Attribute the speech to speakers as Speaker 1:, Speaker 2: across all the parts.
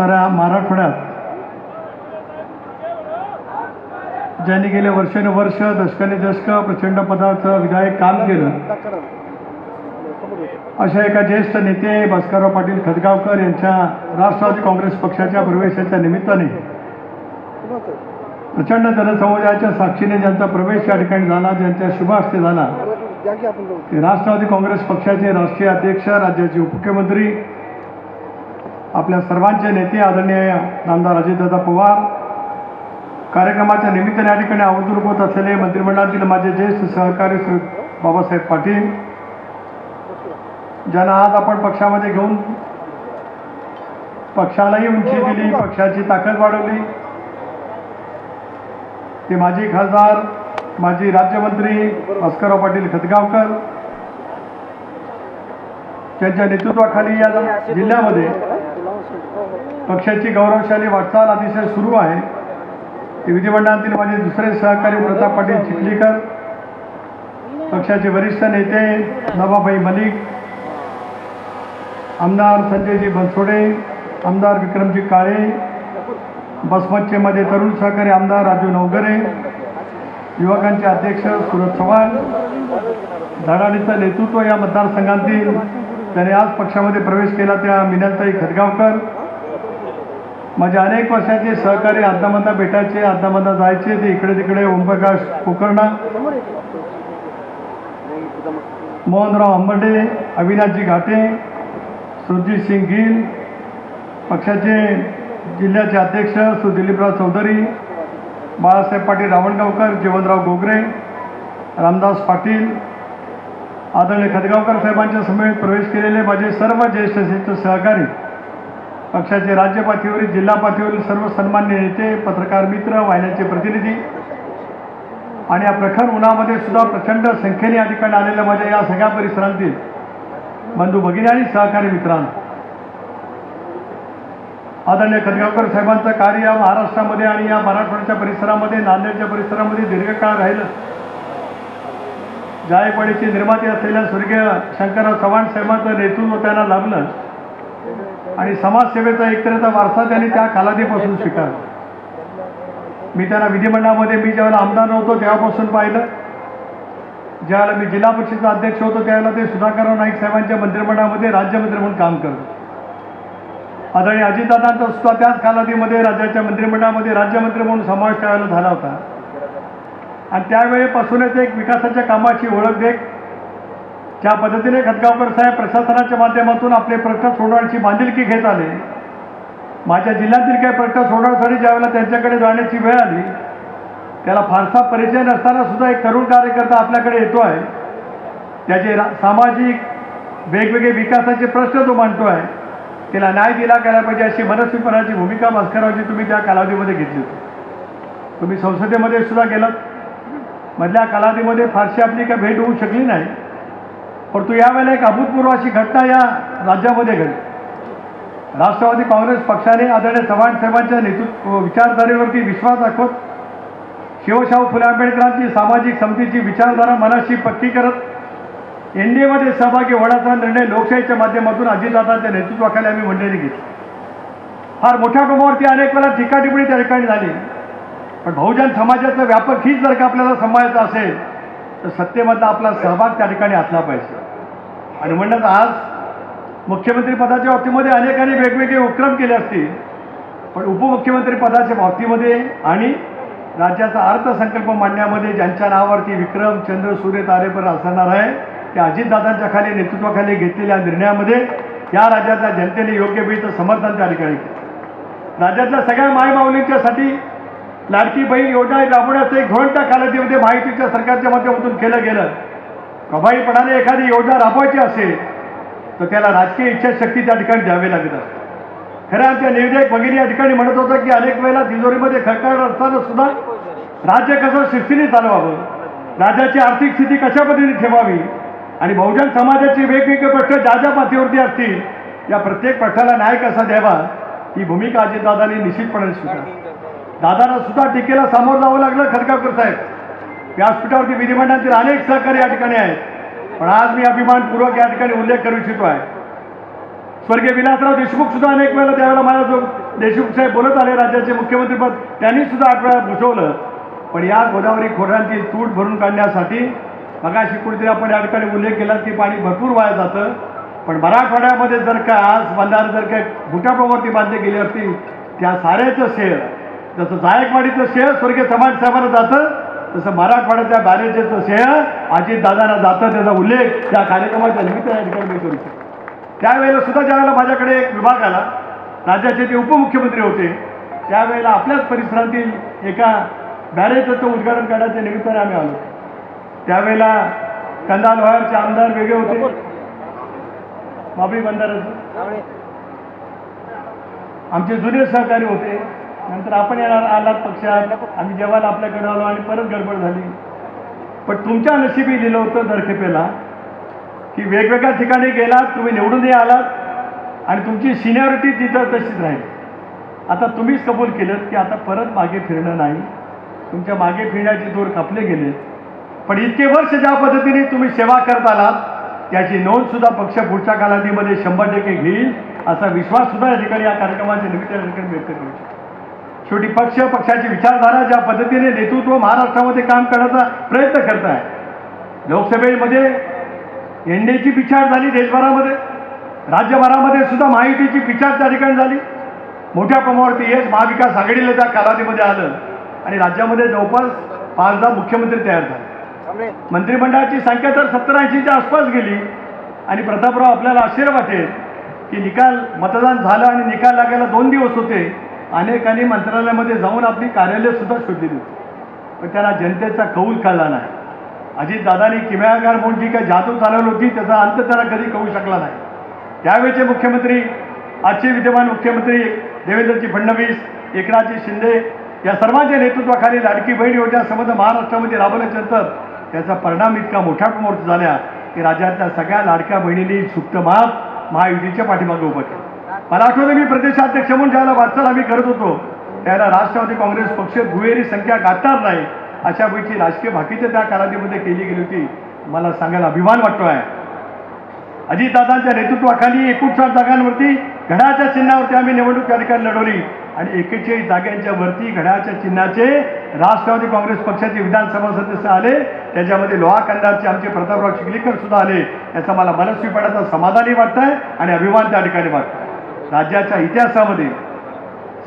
Speaker 1: साऱ्या मराठवाड्यात ज्यांनी गेले वर्षानुवर्ष दशकाने दशक प्रचंड पदाचं विधायक काम केलं अशा एका ज्येष्ठ नेते भास्करराव पाटील खदगावकर यांच्या राष्ट्रवादी काँग्रेस पक्षाच्या प्रवेशाच्या निमित्ताने प्रचंड जनसमुदायाच्या साक्षीने ज्यांचा प्रवेश या ठिकाणी झाला ज्यांच्या शुभ हस्ते झाला ते राष्ट्रवादी काँग्रेस पक्षाचे राष्ट्रीय अध्यक्ष राज्याचे उपमुख्यमंत्री आपल्या सर्वांचे नेते आदरणीय नामदार अजितदादा पवार. कार्यक्रमाच्या निमित्ताने या ठिकाणी आमंत्रित होत असलेले मंत्रिमंडळातील माझे ज्येष्ठ सहकारी श्री बाबासाहेब पाटील ज्यांना आज आपण पक्षामध्ये घेऊन पक्षालाही उंची दिली पक्षाची ताकद वाढवली. ते माजी खासदार माजी राज्यमंत्री भास्करराव पाटील खतगावकर त्यांच्या नेतृत्वाखाली या जिल्ह्यामध्ये पक्षाची गौरवशाली वाटचाल अतिशय सुरू आहे. विधिमंडळातील माझे दुसरे सहकारी प्रताप पाटील चिखलीकर पक्षाचे वरिष्ठ नेते नवाबाई मलिक आमदार संजयजी बनसोडे आमदार विक्रमजी काळे बसमतचेमध्ये तरुण सहकारी आमदार राजू नवगरे युवकांचे अध्यक्ष सुरज चव्हाण धडाडीचं नेतृत्व या मतदारसंघातील त्याने आज पक्षामध्ये प्रवेश केला त्या मिनलताई खदगावकर माझे अनेक वर्षाचे सहकारी अद्दामद्दा भेटायचे अद्दामद्दा जायचे ते इकडे तिकडे ओमप्रकाश कुकर्णा मोहनराव आंबर्डे अविनाशजी घाटे सुरजीत सिंग गिल पक्षाचे जिल्ह्याचे अध्यक्ष सुदिलीपराव चौधरी बाळासाहेब पाटील रावणगावकर जीवनराव गोगरे रामदास पाटील आदरणीय खदगावकर साहेबांच्या समेत प्रवेश केलेले माझे सर्व ज्येष्ठ ज्येष्ठ सहकारी पक्षाचे राज्य पातळीवरील जिल्हा पातळीवरील सर्व सन्मान्य नेते पत्रकार मित्र वाहिन्याचे प्रतिनिधी. आणि या प्रखर उन्हामध्ये सुद्धा प्रचंड संख्येने या ठिकाणी आलेल्या माझ्या या सगळ्या परिसरांतील बंधू भगिनी आणि सहकारी मित्रांनो. आदरणीय खदगावकर साहेबांचं कार्य या महाराष्ट्रामध्ये आणि या मराठवाड्याच्या परिसरामध्ये नांदेडच्या परिसरामध्ये दीर्घकाळ राहिलं. जायकवाडीचे निर्माते असलेल्या स्वर्गीय शंकरराव चव्हाण साहेबांचं नेतृत्व त्यांना लाभलं. आणि समाजसेवेचा एकतऱ्याचा वारसा त्यांनी त्या कालावधीपासून स्वीकारला. मी त्यांना विधिमंडळामध्ये मी ज्यावेळेला आमदार नव्हतो तेव्हापासून पाहिलं. ज्यावेळेला मी जिल्हा परिषदेचा अध्यक्ष होतो त्यावेळेला ते सुधाकरराव नाईक साहेबांच्या मंत्रिमंडळामध्ये राज्यमंत्री म्हणून काम करतो आदरणीय अजितदादांचा सुद्धा त्याच कालावधीमध्ये राज्याच्या मंत्रिमंडळामध्ये राज्यमंत्री म्हणून समावेश त्यावेळेला झाला होता. आणि त्यावेळेपासूनच एक विकासाच्या कामाची ओळख देख ज्या पद्धतीने खतगावकर साहेब प्रशासनाच्या माध्यमातून आपले प्रश्न सोडवण्याची बांधिलकी घेत आले माझ्या जिल्ह्यातील काही प्रश्न सोडवण्यासाठी ज्यावेळेला त्यांच्याकडे जाण्याची वेळ आली त्याला फारसा परिचय नसताना सुद्धा एक तरुण कार्यकर्ता आपल्याकडे येतो आहे त्याचे सामाजिक वेगवेगळे विकासाचे प्रश्न तो मांडतो आहे त्याला न्याय दिला गेला पाहिजे अशी मनस्वीपणाची भूमिका भास्कररावजी तुम्ही त्या कालावधीमध्ये घेतली होती. तुम्ही संसदेमध्ये सुद्धा गेलात. मधल्या कालावधीमध्ये फारशी आपली काही भेट होऊ शकली नाही. परंतु यावेळेला एक अभूतपूर्व अशी घटना या राज्यामध्ये घडली. राष्ट्रवादी काँग्रेस पक्षाने आदरणीय चव्हाण साहेबांच्या नेतृत्व विचारधारेवरती विश्वास दाखवत शिवशाहू फुले आंबेडकरांची सामाजिक समतेची विचारधारा मनाशी पक्की करत एन डी एमध्ये सहभागी होण्याचा निर्णय लोकशाहीच्या माध्यमातून अजितदादांच्या नेतृत्वाखाली आम्ही मंडळी घेतली. फार मोठ्या प्रमाणावरती अनेक वेळा टीकाटिप्पणी त्या ठिकाणी झाली. पण बहुजन समाजाचं व्यापक हीच जर का आपल्याला सांभाळायचं असेल तर सत्तेमधला आपला सहभाग त्या ठिकाणी असला पाहिजे. आणि म्हणूनच आज मुख्यमंत्रीपदाच्या बाबतीमध्ये अनेकांनी वेगवेगळे उपक्रम केले असतील पण उपमुख्यमंत्री पदाच्या बाबतीमध्ये आणि राज्याचा अर्थसंकल्प मांडण्यामध्ये ज्यांच्या नावावरती विक्रम चंद्र सूर्य तारेपर असणार आहे त्या अजितदादांच्या खाली नेतृत्वाखाली घेतलेल्या निर्णयामध्ये या राज्याच्या जनतेने योग्य वेळीचं समर्थन त्या ठिकाणी केलं. राज्यातल्या सगळ्या मायमाऊलींच्यासाठी लाडकी बहीण योजना राबवण्याचं एक धोरण त्या कालावधीमध्ये माहितीच्या सरकारच्या माध्यमातून केलं गेलं. कबाईपणाने एखादी योजना राबवायची असेल तर त्याला राजकीय इच्छाशक्ती त्या ठिकाणी द्यावी लागत असते. खरं आमच्या निर्देश भगिनी या ठिकाणी म्हणत होतं की अनेक वेळेला तिजोरीमध्ये खळखळ असताना सुद्धा राज्य कसं शिस्तीने चालवावं राज्याची आर्थिक स्थिती कशा पद्धतीने ठेवावी आणि बहुजन समाजाची वेगवेगळे प्रश्न ज्या ज्या पातळीवरती असतील या प्रत्येक प्रश्नाला न्याय कसा द्यावा ही भूमिका अजितदादांनी निश्चितपणे स्वीकारली. दादांना सुद्धा टीकेला सामोरं जावं लागलं खडकावकर साहेब. व्यासपीठावरती विधिमंडळातील अनेक सहकारी या ठिकाणी आहेत. पण आज मी अभिमानपूर्वक या ठिकाणी उल्लेख करू इच्छितो आहे. स्वर्गीय विलासराव देशमुख सुद्धा अनेक वेळेला त्यावेळेला मला जो देशमुख साहेब बोलत आले राज्याचे मुख्यमंत्रीपद त्यांनी सुद्धा आठ वेळा भूषवलं. पण या गोदावरी खोऱ्यांची तूट भरून काढण्यासाठी मगाशी कुठेतरी आपण या ठिकाणी उल्लेख केला की पाणी भरपूर वाया जातं. पण मराठवाड्यामध्ये जर का आज बंधारे जर का भूटापावरती बांधले गेले असतील त्या साऱ्याचं श्रेय जसं जायकवाडीचं श्रेय स्वर्गीय समाज साहेबांना जातं तसं मराठवाड्याच्या बॅरेजेचं श्रेय अजितदादांना जातं त्याचा उल्लेख या कार्यक्रमाच्या निमित्त या ठिकाणी मी करू त्यावेळेला सुद्धा ज्यावेळेला माझ्याकडे एक विभाग आला राज्याचे ते उपमुख्यमंत्री होते त्यावेळेला आपल्याच परिसरातील एका बॅरेजचं उद्घाटन करण्याच्या निमित्ताने आम्ही आलो. त्यावेळेला कंदाल वायरचे आमदार वेगळे होते. बाबरी बंधाऱ्याचं आमचे जुने सहकारी होते. नंतर आपण येणार आलात पक्षात. आम्ही जेव्हा आपल्याकडे आलो आणि परत गडबड झाली. पण तुमच्या नशिबी लिहिलं होतं दरखेपेला की वेगवेगळ्या ठिकाणी गेलात तुम्ही निवडूनही आलात आणि तुमची सिनियरिटी तिथं तशीच राहील. आता तुम्हीच कबूल केलं की आता परत मागे फिरणं नाही. तुमच्या मागे फिरण्याचे दोर कापले गेले. पण इतके वर्ष ज्या पद्धतीने तुम्ही सेवा करत आलात याची नोंदसुद्धा पक्ष पुढच्या कालावधीमध्ये शंभर टक्के घेईल असा विश्वाससुद्धा या ठिकाणी या कार्यक्रमाच्या निमित्ताने व्यक्त करू शकतो शेवटी पक्ष पक्षाची विचारधारा ज्या पद्धतीने नेतृत्व महाराष्ट्रामध्ये काम करण्याचा प्रयत्न करत आहे. लोकसभेमध्ये एनडीएची पिछाड झाली देशभरामध्ये. राज्यभरामध्ये सुद्धा महायुतीची पिछाड त्या ठिकाणी झाली. मोठ्या प्रमाणावरती यश महाविकास आघाडीला त्या कालावधीमध्ये आलं आणि राज्यामध्ये जवळपास पाचदा मुख्यमंत्री तयार झाले. मंत्रिमंडळाची संख्या तर सत्तर ऐंशीच्या आसपास गेली आणि प्रतापराव आपल्याला आश्चर्य वाटेल की निकाल मतदान झालं आणि निकाल लागायला दोन दिवस होते. अनेकांनी मंत्रालयामध्ये जाऊन आपली कार्यालय सुद्धा शोधली होती. पण त्यांना जनतेचा कौल कळला नाही. अजितदादांनी किमयागार म्हणून जी काही जादू चालवली होती त्याचा अंत त्यांना कधी कळू शकला नाही. त्यावेळेचे मुख्यमंत्री आजचे विद्यमान मुख्यमंत्री देवेंद्रजी फडणवीस एकनाथजी शिंदे या सर्वांच्या नेतृत्वाखाली लाडकी बहीण योजना संबंध महाराष्ट्रामध्ये राबवल्याच्यानंतर त्याचा परिणाम इतका मोठ्या प्रमाणात झाल्या की राज्यातल्या सगळ्या लाडक्या बहिणींनी सुप्त माप महायुतीच्या पाठीमागे उभं केलं. मला आठवतं मी प्रदेशाध्यक्ष म्हणून ज्याला वाटचाल आम्ही करत होतो त्याला राष्ट्रवादी काँग्रेस पक्ष दुहेरी संख्या गाठणार नाही अशापैकी राजकीय भाकीच्या त्या कालावधीमध्ये केली गेली होती. मला सांगायला अभिमान वाटतो आहे अजितदादांच्या नेतृत्वाखाली एकोणसाठ जागांवरती घड्याच्या चिन्हावरती आम्ही निवडणूक त्या ठिकाणी लढवली आणि एकेचाळीस जागांच्या वरती घड्याच्या चिन्हाचे राष्ट्रवादी काँग्रेस पक्षाचे विधानसभा सदस्य आले. त्याच्यामध्ये लोहा कंदारचे आमचे प्रतापराव चिखलीकर सुद्धा आले. याचा मला मनस्वीपणाचा समाधानही वाटतंय आणि अभिमान त्या ठिकाणी वाटतं राज्याच्या इतिहासामध्ये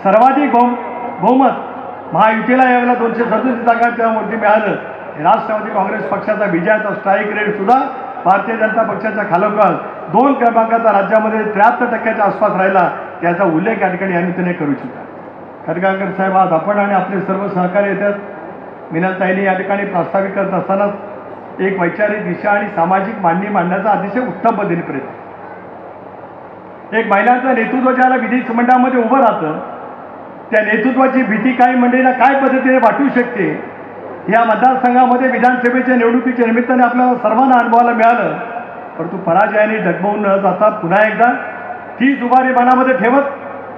Speaker 1: सर्वाधिक बहु बहुमत महायुतीला यावेळेला दोनशे सदतीस जागांच्यावरती मिळालं. राष्ट्रवादी काँग्रेस पक्षाचा विजयाचा स्ट्राईक रेटसुद्धा भारतीय जनता पक्षाच्या खालोखाल दोन क्रमांकाचा राज्यामध्ये त्र्याहत्तर टक्क्याच्या आसपास राहिला त्याचा उल्लेख या ठिकाणी या निमित्ताने करू इच्छिता. खडगांकर साहेब आज आपण आणि आपले सर्व सहकार्य येतात मिनलताईने या ठिकाणी प्रास्ताविक करत असतानाच एक वैचारिक दिशा आणि सामाजिक मांडणी मांडण्याचा अतिशय उत्तम पद्धतीने प्रयत्न एक महिलांचं नेतृत्व ज्याला विधिमंडळामध्ये उभं राहतं त्या नेतृत्वाची भीती काही मंडळींना काय पद्धतीने वाटू शकते या मतदारसंघामध्ये विधानसभेच्या निवडणुकीच्या निमित्ताने आपल्याला सर्वांना अनुभवायला मिळालं. परंतु पराजयाने डगमवून न जाता पुन्हा एकदा तीच उभारी मनामध्ये ठेवत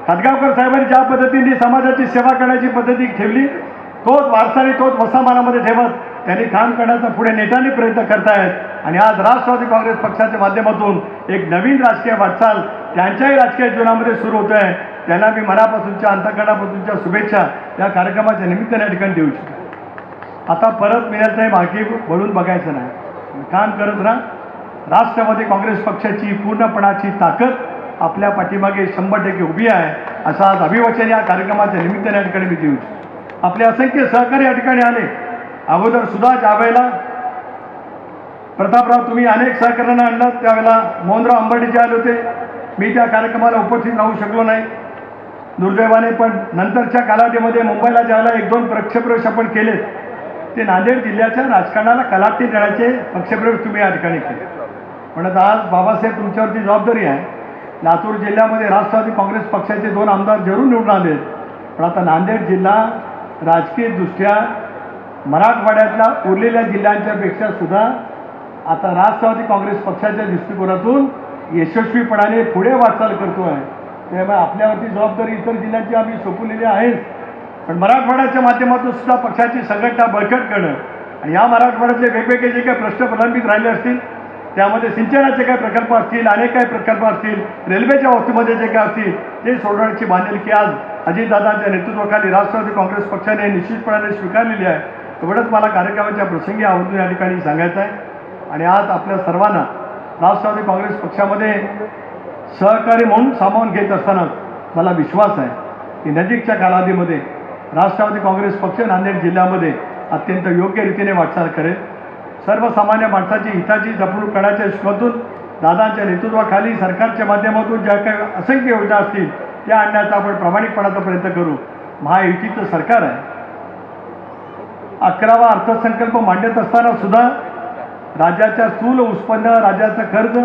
Speaker 1: हदगावकर साहेबांनी ज्या पद्धतीने समाजाची सेवा करण्याची पद्धती ठेवली तोच वारसाने तोच वसा मनामध्ये ठेवत त्यांनी काम करण्याचा पुढे नेत्यांनी प्रयत्न करतायत. आणि आज राष्ट्रवादी काँग्रेस पक्षाच्या माध्यमातून एक नवीन राजकीय वाटचाल त्यांच्याही राजकीय जीवनामध्ये सुरू होत आहे त्यांना मी मनापासूनच्या अंतकरणापासूनच्या शुभेच्छा या कार्यक्रमाच्या निमित्ताने या ठिकाणी देऊ इच्छितो. आता परत मिळत मागे वळून बघायचं नाही. काम करत राहा. राष्ट्रवादी काँग्रेस पक्षाची पूर्णपणाची ताकद आपल्या पाठीमागे शंभर टक्के उभी आहे असं आज अभिवचन या कार्यक्रमाच्या निमित्ताने या ठिकाणी मी देऊ आपले असंख्य सहकारी या ठिकाणी आले. अगोदर सुद्धा ज्यावेळेला प्रतापराव तुम्ही अनेक सहकार्यांना आणलात त्यावेळेला मोहनराव अंबाडीचे आले होते. मी त्या कार्यक्रमाला उपस्थित राहू शकलो नाही. दुर्दैवाने पण नंतरच्या कालावधीमध्ये मुंबईला ज्यावेळेला एक दोन प्रक्षेप्रवेश आपण केले ते नांदेड जिल्ह्याच्या राजकारणाला कलाटणी देण्याचे पक्षप्रवेश तुम्ही या ठिकाणी केले म्हणत आज बाबासाहेब तुमच्यावरती जबाबदारी आहे. लातूर जिल्ह्यामध्ये राष्ट्रवादी काँग्रेस पक्षाचे दोन आमदार जरूर निवडून आले पण आता नांदेड जिल्हा राजकीयदृष्ट्या मराठवाड्यातल्या उरलेल्या जिल्ह्यांच्यापेक्षा सुद्धा आता राष्ट्रवादी काँग्रेस पक्षाच्या दृष्टिकोनातून यशस्वीपणाने पुढे वाटचाल करतो आहे. त्यामुळे आपल्यावरती जबाबदारी इतर जिल्ह्यांची आम्ही सोपवलेली आहेच पण मराठवाड्याच्या माध्यमातून सुद्धा पक्षाची संघटना बळकट करणं आणि या मराठवाड्यातले वेगवेगळे जे काही प्रश्न प्रलंबित राहिले असतील त्यामध्ये सिंचनाचे काही प्रकल्प असतील अनेक काही प्रकल्प असतील रेल्वेच्या बाबतीमध्ये जे काय असतील ते सोडवण्याची बांधिलकी आज अजितदादांच्या नेतृत्वाखाली राष्ट्रवादी काँग्रेस पक्षाने निश्चितपणाने स्वीकारलेली आहे. एवढंच मला कार्यक्रमाच्या प्रसंगी आवर्जून या ठिकाणी सांगायचं आहे. आणि आज आपल्या सर्वांना राष्ट्रवादी काँग्रेस पक्षामध्ये सहकारी म्हणून सामावून घेत असताना मला विश्वास आहे की नजीकच्या कालावधीमध्ये राष्ट्रवादी काँग्रेस पक्ष नांदेड जिल्ह्यामध्ये अत्यंत योग्य रीतीने वाटचाल करेल. सर्वसामान्य माणसाची हिताची जपणूक करण्याच्या हिशोबातून दादांच्या नेतृत्वाखाली सरकारच्या माध्यमातून ज्या काही असंख्य योजना असतील त्या आणण्याचा आपण प्रामाणिकपणाचा प्रयत्न करू. महायुतीचं सरकार आहे. अकरावा अर्थसंकल्प मांडत असताना सुद्धा राज्याच्या स्थूल उत्पन्न राज्याचं कर्ज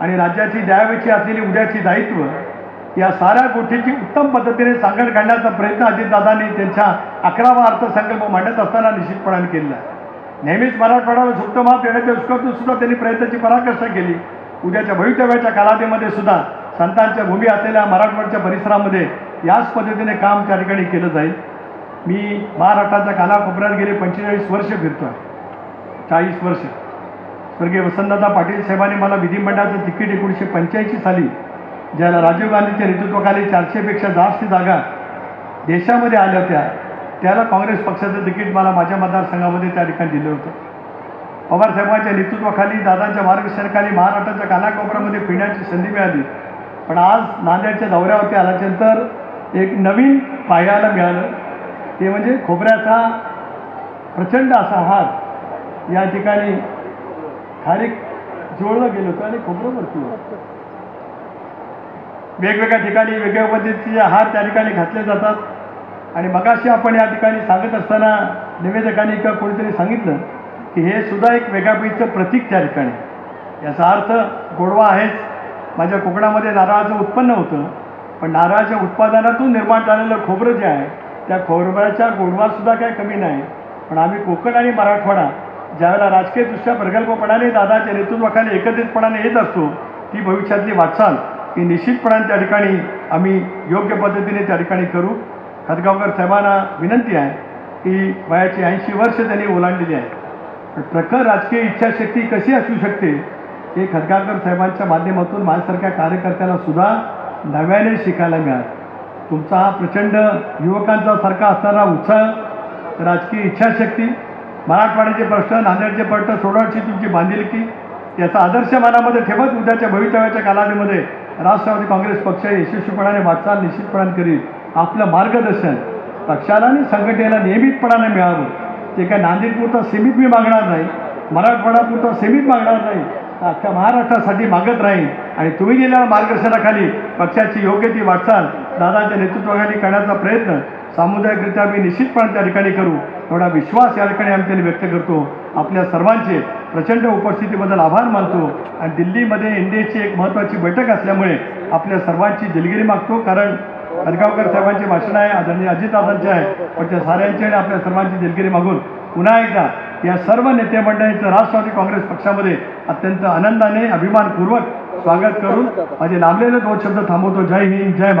Speaker 1: आणि राज्याची द्यावेची असलेली उद्याची दायित्व या साऱ्या गोष्टीची उत्तम पद्धतीने सांगड काढण्याचा प्रयत्न अजितदादांनी त्यांच्या अकरावा अर्थसंकल्प मांडत असताना निश्चितपणाने केलेला आहे. नेहमीच मराठवाड्याला सुप्त माप देण्याच्या सुद्धा त्यांनी प्रयत्नाची पराकाष्ठा केली. उद्याच्या भवितव्याच्या कालावधीमध्ये सुद्धा संतांच्या भूमी असलेल्या मराठवाड्याच्या परिसरामध्ये याच पद्धतीने काम त्या ठिकाणी केलं जाईल. मी महाराष्ट्राच्या कानाकोपऱ्यात गेले पंचेचाळीस वर्ष फिरतो आहे. चाळीस वर्ष. स्वर्गीय वसंतदादा पाटील साहेबांनी मला विधिमंडळाचं तिकीट एकोणीसशे पंच्याऐंशी साली ज्याला राजीव गांधीच्या नेतृत्वाखाली चारशेपेक्षा जास्त जागा देशामध्ये आल्या होत्या त्याला काँग्रेस पक्षाचं तिकीट मला माझ्या मतदारसंघामध्ये त्या ठिकाणी दिलं होतं. पवारसाहेबांच्या नेतृत्वाखाली दादांच्या मार्गदर्शनाखाली महाराष्ट्राच्या कानाकोपऱ्यामध्ये फिरण्याची संधी मिळाली. पण आज नांदेडच्या दौऱ्यावरती आल्याच्यानंतर एक नवीन पाहायला मिळालं. ते म्हणजे खोबऱ्याचा प्रचंड असा हात या ठिकाणी खारीक जोडलं गेलं होतं आणि खोबरं वरती होतं. वेगवेगळ्या ठिकाणी वेगवेगळ्या पद्धतीचे हार त्या ठिकाणी घातले जातात. आणि मगाशी आपण या ठिकाणी सांगत असताना निवेदकांनी किंवा कोणीतरी सांगितलं की हे सुद्धा एक वेगळ्यापैकीचं प्रतीक त्या ठिकाणी. याचा अर्थ गोडवा आहेच. माझ्या कोकणामध्ये नारळाचं उत्पन्न होतं पण नारळाच्या उत्पादनातून निर्माण झालेलं खोबरं जे आहे त्या खोबऱ्याच्या गोडवासुद्धा काही कमी नाही. पण आम्ही कोकण आणि मराठवाडा ज्यावेळेला राजकीयदृष्ट्या प्रगल्भपणाने दादाच्या नेतृत्वाखाली एकत्रितपणाने येत असतो ती भविष्यातली वाटचाल ही निश्चितपणाने त्या ठिकाणी आम्ही योग्य पद्धतीने त्या ठिकाणी करू. खतगावकर साहेबांना विनंती आहे की वयाची ऐंशी वर्ष त्यांनी ओलांडलेली आहे. पण प्रखर राजकीय इच्छाशक्ती कशी असू शकते हे खतगावकर साहेबांच्या माध्यमातून माझ्यासारख्या कार्यकर्त्याला सुद्धा नव्याने शिकायला मिळालं. तुमचा हा प्रचंड युवकांचा सारखा असणारा उत्साह राजकीय इच्छाशक्ती मराठवाड्याचे प्रश्न नांदेडचे प्रश्न सोडवण्याची तुमची बांधिलकी याचा आदर्श मनामध्ये ठेवत उद्याच्या भवितव्याच्या कालावधीमध्ये राष्ट्रवादी काँग्रेस पक्ष यशस्वीपणाने वाटचाल निश्चितपणाने करीत आपलं मार्गदर्शन पक्षाला आणि संघटनेला नियमितपणाने मिळावं. ते काय नांदेडपुरता सीमित मी मागणार नाही मराठवाडापुरता सीमित मागणार नाही अख्ख्या महाराष्ट्रासाठी मागत राहीन. आणि तुम्ही गेल्या मार्गदर्शनाखाली पक्षाची योग्य ती वाटचाल दादाच्या नेतृत्वाखाली करण्याचा प्रयत्न सामुदायिकरित्या मी निश्चितपणे त्या ठिकाणी करू. एवढा विश्वास या ठिकाणी आम्ही त्यांनी व्यक्त करतो. आपल्या सर्वांचे प्रचंड उपस्थितीबद्दल आभार मानतो. आणि दिल्लीमध्ये एन डी एची एक महत्त्वाची बैठक असल्यामुळे आपल्या सर्वांची दिलगिरी मागतो. कारण अदगावकर साहेबांचे भाषण आहे आदरणीय अजितदादांचे आहे. पण त्या साऱ्यांची आणि आपल्या सर्वांची दिलगिरी मागून पुन्हा एकदा या सर्व नेते मंडळींचं राष्ट्रवादी काँग्रेस पक्षामध्ये अत्यंत आनंदाने अभिमानपूर्वक स्वागत करून माझे लांबलेले दोन शब्द थांबवतो. जय हिंद जय